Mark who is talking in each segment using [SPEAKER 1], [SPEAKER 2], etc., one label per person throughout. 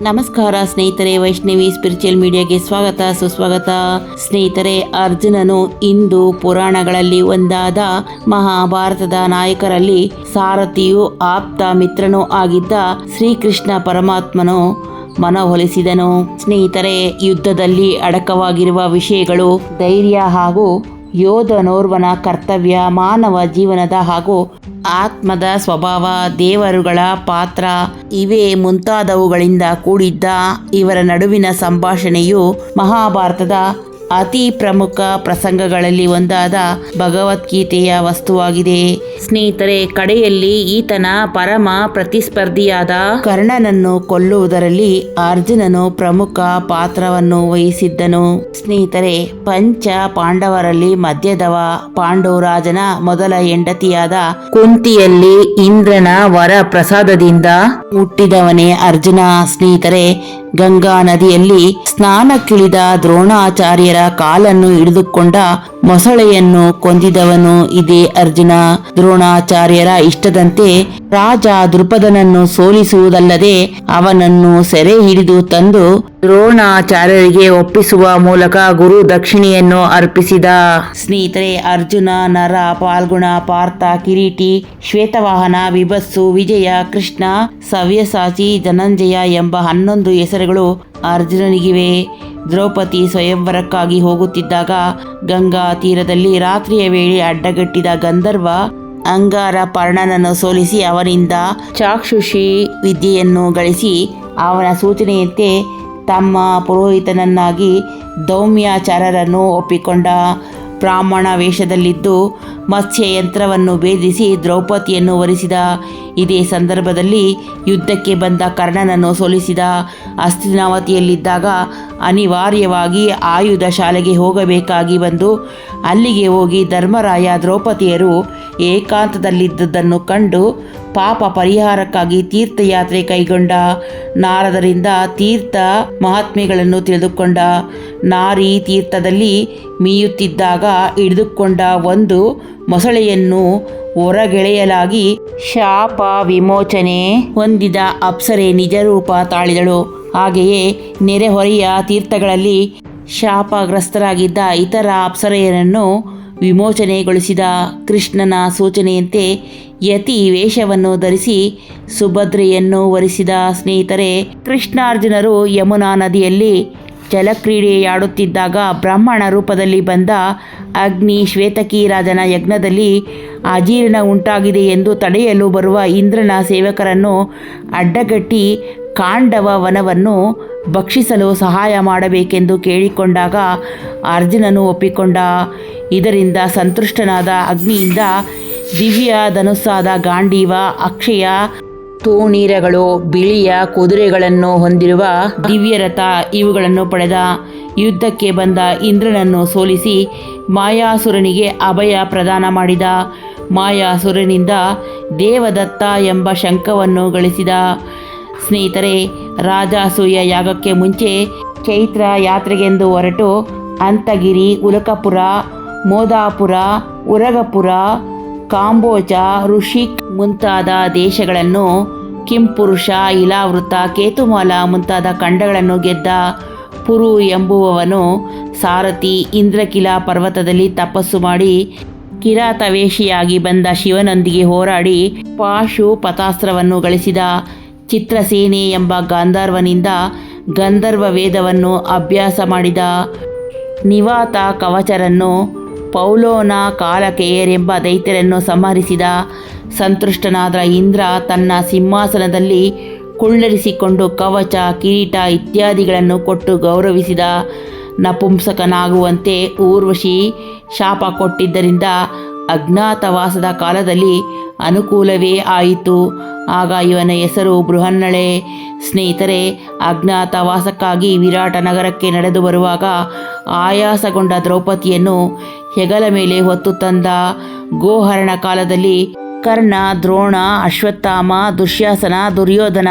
[SPEAKER 1] ನಮಸ್ಕಾರ ಸ್ನೇಹಿತರೆ, ವೈಷ್ಣವಿ ಸ್ಪಿರಿಚುವಲ್ ಮೀಡಿಯಾಗೆ ಸ್ವಾಗತ, ಸುಸ್ವಾಗತ. ಸ್ನೇಹಿತರೆ, ಅರ್ಜುನನು ಇಂದು ಪುರಾಣಗಳಲ್ಲಿ ಒಂದಾದ ಮಹಾಭಾರತದ ನಾಯಕರಲ್ಲಿ ಸಾರಥಿಯು ಆಪ್ತ ಮಿತ್ರನೂ ಆಗಿದ್ದ ಶ್ರೀಕೃಷ್ಣ ಪರಮಾತ್ಮನು ಮನವೊಲಿಸಿದನು. ಸ್ನೇಹಿತರೆ, ಯುದ್ಧದಲ್ಲಿ ಅಡಕವಾಗಿರುವ ವಿಷಯಗಳು ಧೈರ್ಯ ಹಾಗೂ ಯೋಧನೋರ್ವನ ಕರ್ತವ್ಯ ಮಾನವ ಜೀವನದ ಹಾಗೂ ಆತ್ಮದ ಸ್ವಭಾವ ದೇವರುಗಳ ಪಾತ್ರ ಇವೇ ಮುಂತಾದವುಗಳಿಂದ ಕೂಡಿದ್ದ ಇವರ ನಡುವಿನ ಸಂಭಾಷಣೆಯು ಮಹಾಭಾರತದ ಅತಿ ಪ್ರಮುಖ ಪ್ರಸಂಗಗಳಲ್ಲಿ ಒಂದಾದ ಭಗವದ್ಗೀತೆಯ ವಸ್ತುವಾಗಿದೆ. ಸ್ನೇಹಿತರೆ, ಕಡೆಯಲ್ಲಿ ಈತನ ಪರಮ ಪ್ರತಿಸ್ಪರ್ಧಿಯಾದ ಕರ್ಣನನ್ನು ಕೊಲ್ಲುವುದರಲ್ಲಿ ಅರ್ಜುನನು ಪ್ರಮುಖ ಪಾತ್ರವನ್ನು ವಹಿಸಿದ್ದನು. ಸ್ನೇಹಿತರೆ, ಪಂಚ ಪಾಂಡವರಲ್ಲಿ ಮಧ್ಯದವ ಪಾಂಡವರಾಜನ ಮೊದಲ ಹೆಂಡತಿಯಾದ ಕುಂತಿಯಲ್ಲಿ ಇಂದ್ರನ ವರ ಪ್ರಸಾದದಿಂದ ಹುಟ್ಟಿದವನೇ ಅರ್ಜುನ. ಸ್ನೇಹಿತರೆ, ಗಂಗಾ ನದಿಯಲ್ಲಿ ಸ್ನಾನಕ್ಕಿಳಿದ ದ್ರೋಣಾಚಾರ್ಯರ ಕಾಲನ್ನು ಹಿಡಿದುಕೊಂಡ ಮೊಸಳೆಯನ್ನು ಕೊಂದಿದವನು ಇದೇ ಅರ್ಜುನ. ದ್ರೋಣಾಚಾರ್ಯರ ಇಷ್ಟದಂತೆ ರಾಜ ದೃಪದನನ್ನು ಸೋಲಿಸುವುದಲ್ಲದೆ ಅವನನ್ನು ಸೆರೆ ಹಿಡಿದು ತಂದು ದ್ರೋಣಾಚಾರ್ಯರಿಗೆ ಒಪ್ಪಿಸುವ ಮೂಲಕ ಗುರು ದಕ್ಷಿಣೆಯನ್ನು ಅರ್ಪಿಸಿದ. ಸ್ನೇಹಿತರೆ, ಅರ್ಜುನ, ನರ, ಪಾಲ್ಗುಣ, ಪಾರ್ಥ, ಕಿರೀಟಿ, ಶ್ವೇತವಾಹನ ವಿಭಸ್ಸು ವಿಜಯ, ಕೃಷ್ಣ, ಸವ್ಯಸಾಚಿ, ಧನಂಜಯ ಎಂಬ ಹನ್ನೊಂದು ಹೆಸರುಗಳು ಅರ್ಜುನನಿಗಿವೆ. ದ್ರೌಪದಿ ಸ್ವಯಂವರಕ್ಕಾಗಿ ಹೋಗುತ್ತಿದ್ದಾಗ ಗಂಗಾ ತೀರದಲ್ಲಿ ರಾತ್ರಿಯ ವೇಳೆ ಅಡ್ಡಗಟ್ಟಿದ ಗಂಧರ್ವ ಅಂಗಾರ ಪರ್ಣನನ್ನು ಸೋಲಿಸಿ ಅವನಿಂದ ಚಾಕ್ಷುಷಿ ವಿದ್ಯೆಯನ್ನು ಗಳಿಸಿ ಅವನ ಸೂಚನೆಯಂತೆ ತಮ್ಮ ಪುರೋಹಿತನನ್ನಾಗಿ ದೌಮ್ಯಾಚಾರ್ಯರನ್ನು ಒಪ್ಪಿಕೊಂಡ. ಬ್ರಾಹ್ಮಣ ವೇಷದಲ್ಲಿದ್ದು ಮತ್ಸ್ಯ ಯಂತ್ರವನ್ನು ಭೇದಿಸಿ ದ್ರೌಪದಿಯನ್ನು ವರಿಸಿದ. ಇದೇ ಸಂದರ್ಭದಲ್ಲಿ ಯುದ್ಧಕ್ಕೆ ಬಂದ ಕರ್ಣನನ್ನು ಸೋಲಿಸಿದ. ಅಸ್ಥಿನಾವತಿಯಲ್ಲಿದ್ದಾಗ ಅನಿವಾರ್ಯವಾಗಿ ಆಯುಧ ಶಾಲೆಗೆ ಹೋಗಬೇಕಾಗಿ ಬಂದು, ಅಲ್ಲಿಗೆ ಹೋಗಿ ಧರ್ಮರಾಯ ದ್ರೌಪದಿಯರು ಏಕಾಂತದಲ್ಲಿದ್ದುದನ್ನು ಕಂಡು ಪಾಪ ಪರಿಹಾರಕ್ಕಾಗಿ ತೀರ್ಥಯಾತ್ರೆ ಕೈಗೊಂಡ ನಾರದರಿಂದ ತೀರ್ಥ ಮಹಾತ್ಮೆಗಳನ್ನು ತಿಳಿದುಕೊಂಡ. ನಾರಿ ತೀರ್ಥದಲ್ಲಿ ಮೀಯುತ್ತಿದ್ದಾಗ ಹಿಡಿದುಕೊಂಡ ಒಂದು ಮೊಸಳೆಯನ್ನು ಹೊರಗೆಳೆಯಲಾಗಿ ಶಾಪ ವಿಮೋಚನೆ ಹೊಂದಿದ ಅಪ್ಸರೆ ನಿಜರೂಪ ತಾಳಿದಳು. ಹಾಗೆಯೇ ನೆರೆಹೊರೆಯ ತೀರ್ಥಗಳಲ್ಲಿ ಶಾಪಗ್ರಸ್ತರಾಗಿದ್ದ ಇತರ ಅಪ್ಸರೆಯರನ್ನು ವಿಮೋಚನೆಗೊಳಿಸಿದ ಕೃಷ್ಣನ ಸೂಚನೆಯಂತೆ ಯತಿ ವೇಷವನ್ನು ಧರಿಸಿ ಸುಭದ್ರೆಯನ್ನು ವರಿಸಿದ ಸ್ನೇಹಿತರೆ ಕೃಷ್ಣಾರ್ಜುನರು ಯಮುನಾ ನದಿಯಲ್ಲಿ ಜಲಕ್ರೀಡೆಯಾಡುತ್ತಿದ್ದಾಗ ಬ್ರಾಹ್ಮಣ ರೂಪದಲ್ಲಿ ಬಂದ ಅಗ್ನಿ ಶ್ವೇತಕಿ ರಾಜನ ಯಜ್ಞದಲ್ಲಿ ಅಜೀರ್ಣ ಉಂಟಾಗಿದೆ ಎಂದು ತಡೆಯಲು ಬರುವ ಇಂದ್ರನ ಸೇವಕರನ್ನು ಅಡ್ಡಗಟ್ಟಿ ಕಾಂಡವ ವನವನ್ನು ಭಕ್ಷಿಸಲು ಸಹಾಯ ಮಾಡಬೇಕೆಂದು ಕೇಳಿಕೊಂಡಾಗ ಅರ್ಜುನನು ಒಪ್ಪಿಕೊಂಡ. ಇದರಿಂದ ಸಂತುಷ್ಟನಾದ ಅಗ್ನಿಯಿಂದ ದಿವ್ಯ ಧನುಸ್ಸಾದ ಗಾಂಡೀವ, ಅಕ್ಷಯ ತೂಣೀರಗಳು ಬಿಳಿಯ ಕುದುರೆಗಳನ್ನು ಹೊಂದಿರುವ ದಿವ್ಯರಥ ಇವುಗಳನ್ನು ಪಡೆದ. ಯುದ್ಧಕ್ಕೆ ಬಂದ ಇಂದ್ರನನ್ನು ಸೋಲಿಸಿ ಮಾಯಾಸುರನಿಗೆ ಅಭಯ ಪ್ರದಾನ ಮಾಡಿದ. ಮಾಯಾಸುರನಿಂದ ದೇವದತ್ತ ಎಂಬ ಶಂಖವನ್ನು ಗಳಿಸಿದ. ಸ್ನೇಹಿತರೆ ರಾಜಾಸೂಯ ಯಾಗಕ್ಕೆ ಮುಂಚೆ ಚೈತ್ರ ಯಾತ್ರೆಗೆಂದು ಹೊರಟು, ಅಂತಗಿರಿ, ಉಲಕಪುರ, ಮೋದಾಪುರ, ಉರಗಪುರ ಕಾಂಬೋಜ, ಋಷಿಕ್ ಮುಂತಾದ ದೇಶಗಳನ್ನು ಕಿಂಪುರುಷ, ಇಲಾವೃತ, ಕೇತುಮಾಲ ಮುಂತಾದ ಖಂಡಗಳನ್ನು ಗೆದ್ದ ಪುರು ಎಂಬುವವನು ಸಾರಥಿ ಇಂದ್ರಕಿಲಾ ಪರ್ವತದಲ್ಲಿ ತಪಸ್ಸು ಮಾಡಿ ಕಿರಾತವೇಶಿಯಾಗಿ ಬಂದ ಶಿವನೊಂದಿಗೆ ಹೋರಾಡಿ ಪಾಶು ಪತಾಸ್ತ್ರವನ್ನು ಗಳಿಸಿದ ಚಿತ್ರಸೇನೆ ಎಂಬ ಗಾಂಧರ್ವನಿಂದ ಗಂಧರ್ವ ವೇದವನ್ನು ಅಭ್ಯಾಸ ಮಾಡಿದ ನಿವಾತ ಕವಚರನ್ನು ಪೌಲೋನ ಕಾಲಕೇಯರೆಂಬ ದೈತ್ಯರನ್ನು ಸಂಹರಿಸಿದ ಸಂತುಷ್ಟನಾದ ಇಂದ್ರ ತನ್ನ ಸಿಂಹಾಸನದಲ್ಲಿ ಕುಳ್ಳರಿಸಿಕೊಂಡು ಕವಚ, ಕಿರೀಟ ಇತ್ಯಾದಿಗಳನ್ನು ಕೊಟ್ಟು ಗೌರವಿಸಿದ ನಪುಂಸಕನಾಗುವಂತೆ ಊರ್ವಶಿ ಶಾಪ ಕೊಟ್ಟಿದ್ದರಿಂದ ಅಜ್ಞಾತವಾಸದ ಕಾಲದಲ್ಲಿ ಅನುಕೂಲವೇ ಆಯಿತು. ಆಗ ಇವನ ಹೆಸರು ಬೃಹನ್ನಳೆ. ಸ್ನೇಹಿತರೆ, ಅಜ್ಞಾತವಾಸಕ್ಕಾಗಿ ವಿರಾಟ ನಗರಕ್ಕೆ ನಡೆದು ಬರುವಾಗ ಆಯಾಸಗೊಂಡ ದ್ರೌಪದಿಯನ್ನು ಹೆಗಲ ಮೇಲೆ ಹೊತ್ತು ತಂದ ಗೋಹರಣ ಕಾಲದಲ್ಲಿ ಕರ್ಣ, ದ್ರೋಣ, ಅಶ್ವತ್ಥಾಮ, ದುಶ್ಯಾಸನ, ದುರ್ಯೋಧನ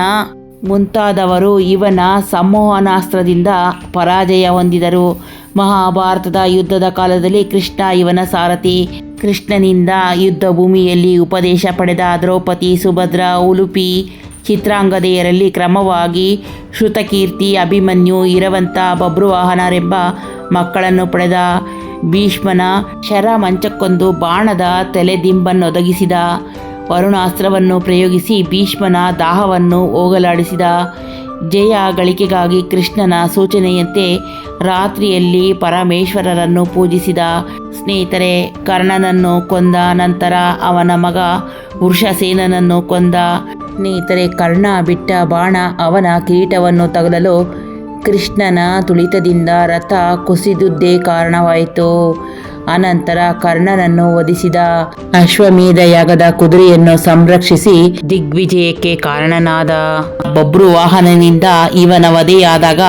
[SPEAKER 1] ಮುಂತಾದವರು ಇವನ ಸಂಮೋಹನಾಸ್ತ್ರದಿಂದ ಪರಾಜಯ ಹೊಂದಿದರು. ಮಹಾಭಾರತದ ಯುದ್ಧದ ಕಾಲದಲ್ಲಿ ಕೃಷ್ಣ ಇವನ ಸಾರಥಿ. ಕೃಷ್ಣನಿಂದ ಯುದ್ಧ ಭೂಮಿಯಲ್ಲಿ ಉಪದೇಶ ಪಡೆದ ದ್ರೌಪದಿ, ಸುಭದ್ರ ಉಲುಪಿ ಚಿತ್ರಾಂಗದೆಯರಲ್ಲಿ ಕ್ರಮವಾಗಿ ಶ್ರುತಕೀರ್ತಿ, ಅಭಿಮನ್ಯು, ಇರವಂತ, ಬಬ್ರುವಾಹನರೆಂಬ ಮಕ್ಕಳನ್ನು ಪಡೆದ. ಭೀಷ್ಮನ ಶರ ಮಂಚಕ್ಕೊಂದು ಬಾಣದ ತಲೆದಿಂಬನ್ನೊದಗಿಸಿದ ವರುಣಾಸ್ತ್ರವನ್ನು ಪ್ರಯೋಗಿಸಿ ಭೀಷ್ಮನ ದಾಹವನ್ನು ಹೋಗಲಾಡಿಸಿದ. ಜಯ ಗಳಿಕೆಗಾಗಿ ಕೃಷ್ಣನ ಸೂಚನೆಯಂತೆ ರಾತ್ರಿಯಲ್ಲಿ ಪರಮೇಶ್ವರರನ್ನು ಪೂಜಿಸಿದ. ಸ್ನೇಹಿತರೆ, ಕರ್ಣನನ್ನು ಕೊಂದ ನಂತರ ಅವನ ಮಗ ವೃಷಸೇನನನ್ನು ಕೊಂದ. ಸ್ನೇಹಿತರೆ, ಕರ್ಣ ಬಿಟ್ಟ ಬಾಣ ಅವನ ಕಿರೀಟವನ್ನು ತಗಲಲು ಕೃಷ್ಣನ ತುಳಿತದಿಂದ ರಥ ಕುಸಿದುದ್ದೇ ಕಾರಣವಾಯಿತು. ಅನಂತರ ಕರ್ಣನನ್ನು ವಧಿಸಿದ. ಅಶ್ವಮೇಧ ಯಾಗದ ಕುದುರೆಯನ್ನು ಸಂರಕ್ಷಿಸಿ ದಿಗ್ವಿಜಯಕ್ಕೆ ಕಾರಣನಾದ. ಬಬ್ರು ವಾಹನನಿಂದ ಇವನ ವಧೆಯಾದಾಗ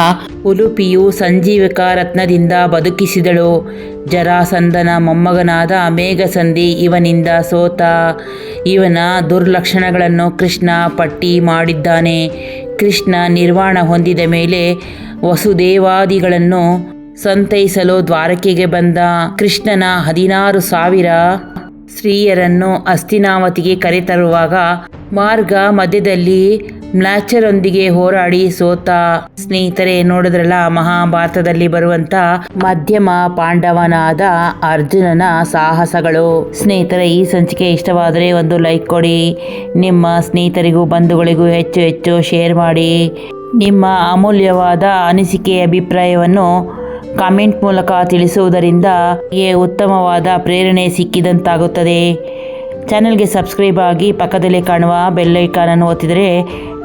[SPEAKER 1] ಉಲುಪಿಯು ಸಂಜೀವಿಕ ರತ್ನದಿಂದ ಬದುಕಿಸಿದಳು. ಜರಾಸಂದನ ಮೊಮ್ಮಗನಾದ ಮೇಘಸಂಧಿ ಇವನಿಂದ ಸೋತ. ಇವನ ದುರ್ಲಕ್ಷಣಗಳನ್ನು ಕೃಷ್ಣ ಪಟ್ಟಿ ಮಾಡಿದ್ದಾನೆ. ಕೃಷ್ಣ ನಿರ್ವಾಣ ಹೊಂದಿದ ಮೇಲೆ ವಸುದೇವಾದಿಗಳನ್ನು ಸಂತೈಸಲು ದ್ವಾರಕೆಗೆ ಬಂದ ಕೃಷ್ಣನ ಹದಿನಾರು ಸಾವಿರ ಸ್ತ್ರೀಯರನ್ನು ಅಸ್ತಿನಾವತಿಗೆ ಕರೆತರುವಾಗ ಮಾರ್ಗ ಮಧ್ಯದಲ್ಲಿ ಮ್ಲಾಚರೊಂದಿಗೆ ಹೋರಾಡಿ ಸೋತ. ಸ್ನೇಹಿತರೆ, ನೋಡಿದ್ರಲ್ಲ, ಮಹಾಭಾರತದಲ್ಲಿ ಬರುವಂತ ಮಧ್ಯಮ ಪಾಂಡವನಾದ ಅರ್ಜುನನ ಸಾಹಸಗಳು. ಸ್ನೇಹಿತರೆ, ಈ ಸಂಚಿಕೆ ಇಷ್ಟವಾದರೆ ಒಂದು ಲೈಕ್ ಕೊಡಿ. ನಿಮ್ಮ ಸ್ನೇಹಿತರಿಗೂ, ಬಂಧುಗಳಿಗೂ ಹೆಚ್ಚು ಹೆಚ್ಚು ಶೇರ್ ಮಾಡಿ. ನಿಮ್ಮ ಅಮೂಲ್ಯವಾದ ಅನಿಸಿಕೆ, ಅಭಿಪ್ರಾಯವನ್ನು ಕಾಮೆಂಟ್ ಮೂಲಕ ತಿಳಿಸುವುದರಿಂದ ಉತ್ತಮವಾದ ಪ್ರೇರಣೆ ಸಿಕ್ಕಿದಂತಾಗುತ್ತದೆ. ಚಾನೆಲ್ಗೆ ಸಬ್ಸ್ಕ್ರೈಬ್ ಆಗಿ ಪಕ್ಕದಲ್ಲಿ ಕಾಣುವ ಬೆಲ್ ಐಕಾನನ್ನು ಒತ್ತಿದರೆ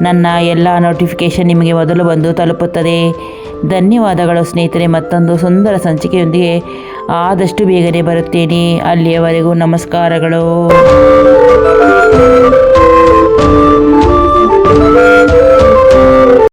[SPEAKER 1] ನನ್ನ ಎಲ್ಲ ನೋಟಿಫಿಕೇಷನ್ ನಿಮಗೆ ಮೊದಲು ಬಂದು ತಲುಪುತ್ತದೆ. ಧನ್ಯವಾದಗಳು ಸ್ನೇಹಿತರೆ, ಮತ್ತೊಂದು ಸುಂದರ ಸಂಚಿಕೆಯೊಂದಿಗೆ ಆದಷ್ಟು ಬೇಗನೆ ಬರುತ್ತೇನೆ. ಅಲ್ಲಿಯವರೆಗೂ ನಮಸ್ಕಾರಗಳು.